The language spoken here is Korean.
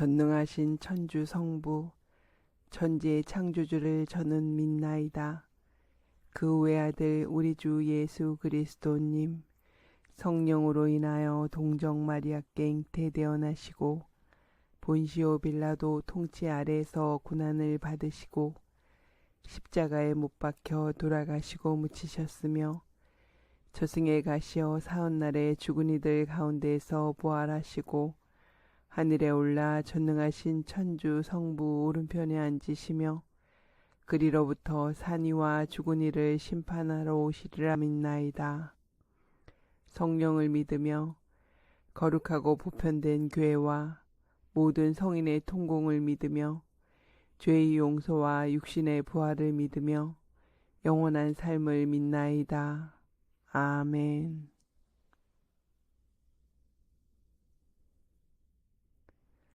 전능하신 천주 성부, 천지의 창조주를 저는 믿나이다. 그 외아들 우리 주 예수 그리스도님, 성령으로 인하여 동정 마리아께 잉태되어 나시고, 본시오 빌라도 통치 아래에서 고난을 받으시고, 십자가에 못 박혀 돌아가시고 묻히셨으며, 저승에 가시어 사흔날에 죽은 이들 가운데에서 부활하시고, 하늘에 올라 전능하신 천주 성부 오른편에 앉으시며 그리로부터 산이와 죽은 이를 심판하러 오시리라 믿나이다. 성령을 믿으며 거룩하고 보편된 교회와 모든 성인의 통공을 믿으며 죄의 용서와 육신의 부활을 믿으며 영원한 삶을 믿나이다. 아멘.